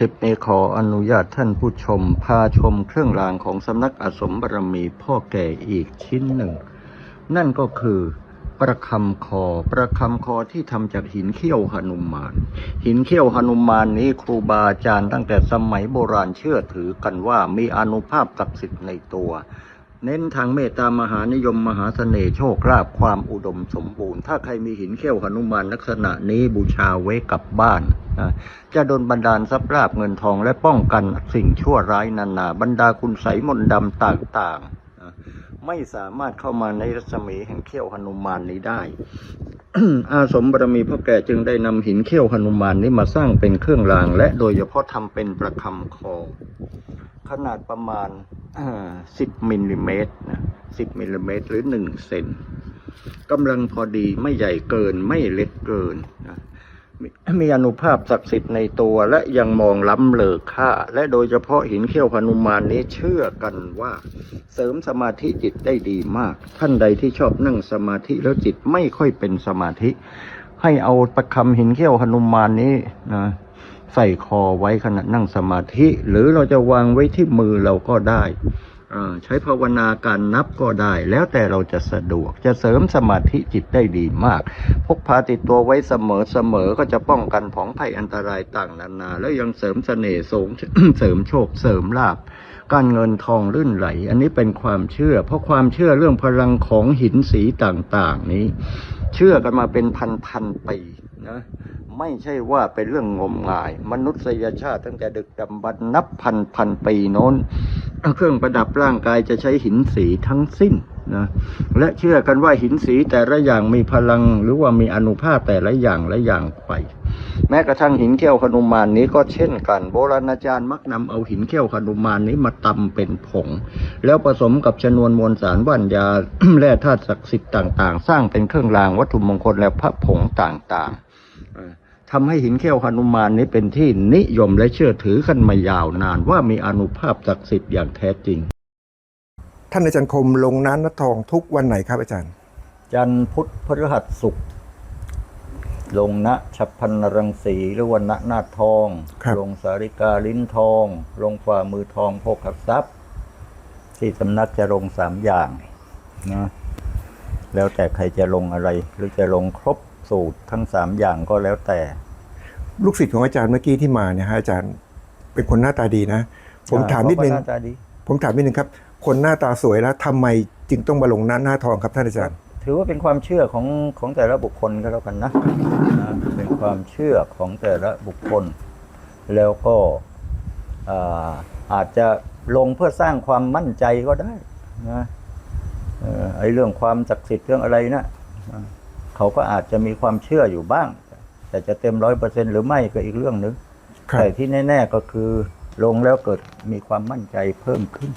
คลิปนี้ขออนุญาตท่านผู้ชม พาชมเครื่องรางของสำนักอาสมบารมีพ่อแก่อีกชิ้นหนึ่ง นั่นก็คือประคำคอ ประคำคอที่ทำจากหินเขี้ยวหนุมาน หินเขี้ยวหนุมานนี้ครูบาอาจารย์ตั้งแต่สมัยโบราณเชื่อถือกันว่ามีอนุภาพศักดิ์สิทธิ์ในตัว เน้นทางเมตตามหานิยมมหาเสน่ห์โชคลาภความอุดมสมบูรณ์ ถ้าใครมีหินเขี้ยวหนุมานลักษณะนี้บูชาไว้กับบ้านนะจะโดนบันดาลทรัพย์ลาภเงินทองและป้องกันสิ่งชั่วร้ายนานาบรรดาคุณไสยมนต์ดำต่างๆนะไม่สามารถเข้ามาในรัศมีแห่งเขี้ยวหนุมานนี้ได้ อาสมบารมีพ่อแก่จึงได้นำหินเขี้ยวหนุมานนี้มาสร้างเป็นเครื่องราง และโดยเฉพาะทำเป็นประคำคอขนาดประมาณ สิบมิลลิเมตรนะสิบมิลลิเมตรหรือหนึ่งเซนกำลังพอดีไม่ใหญ่เกินไม่เล็กเกินนะมีอนุภาพศักดิ์สิทธิ์ในตัวและยังมองล้ำเลอค่า และโดยเฉพาะหินเขี้ยวพนุมานนี้เชื่อกันว่า เสริมสมาธิจิตได้ดีมาก ท่านใดที่ชอบนั่งสมาธิแล้วจิตไม่ค่อยเป็นสมาธิ ให้เอาประคำหินเขี้ยวหนุมานนี้นะ ใส่คอไว้ขณะนั่งสมาธิ หรือเราจะวางไว้ที่มือเราก็ได้ใช้ภาวนาการนับก็ได้ แล้วแต่เราจะสะดวกจะเสริมสมาธิจิตได้ดีมาก พกพาติดตัวไว้เสมอเสมอก็จะป้องกันผองภัยอันตรายต่างนานา แล้วยังเสริมเสน่ห์สูงเสริมโชคเสริมลาภการเงินทองลื่นไหล อันนี้เป็นความเชื่อ เพราะความเชื่อเรื่องพลังของหินสีต่าง ๆ นี้ เชื่อกันมาเป็นพันพันปีนะไม่ใช่ว่าเป็นเรื่องงมงาย มนุษยชาติตั้งแต่ดึกดำบรรพ์นับพันพันปีโน้น เครื่องประดับร่างกายจะใช้หินสีทั้งสิ้นนะและเชื่อกันว่าหินสีแต่ละอย่างมีพลังหรือว่ามีอนุภาคแต่ละอย่างละอย่างไป แม้กระทั่งหินเขี้ยวขนุมานนี้ก็เช่นกัน โบราณอาจารย์มักนำเอาหินเขี้ยวขนุมานนี้มาตำเป็นผง แล้วผสมกับชนวนมวลสารว่านยาแร่ธาตุศักดิ์สิทธิ์ต่าง ๆ สร้างเป็นเครื่องรางวัตถุมงคลและพระผงต่างๆเอ่อทำให้หินเขี้ยวขนุมานนี้เป็นที่นิยมและเชื่อถือกันมายาวนานว่ามีอานุภาพศักดิ์สิทธิ์อย่างแท้จริง ท่านอาจารย์คมลงน้ำนัดทองทุกวันไหนครับอาจารย์ จันทร์พุธพฤหัสศุกร์ ลงณฉับพันนรังสีหรือวันณนาถทอง ครับ ลงสาริกาลิ้นทอง ลงฝ่ามือทองโภคทรัพย์ ที่สำนักจะลงสามอย่างนะแล้วแต่ใครจะลงอะไร หรือจะลงครบสูตรทั้งสามอย่างก็แล้วแต่ ลูกศิษย์ของอาจารย์เมื่อกี้ที่มาเนี่ยฮะอาจารย์เป็นคนหน้าตาดีนะ ผมถามนิดนึงเขก็หน้าตาดี ผมถามนิดนึงครับ คนหน้าตาสวยแล้วทำไมจึงต้องมาลงหน้าหน้าทองครับท่านอาจารย์ ถือว่าเป็นความเชื่อของของแต่ละบุคคลก็แล้วกันนะนะเป็นความเชื่อของแต่ละบุคคล แล้วก็อ่าอาจจะลงเพื่อสร้างความมั่นใจก็ได้นะเอ่อไอ้เรื่องความศักดิ์สิทธิ์เรื่องอะไรนะนะเขาก็อาจจะมีความเชื่ออยู่บ้าง แต่จะเต็มร้อยเปอร์เซ็นหรือไม่ก็อีกเรื่องหนึงครับแต่ที่แน่ ๆก็คือลงแล้วเกิดมีความมั่นใจเพิ่มขึ้น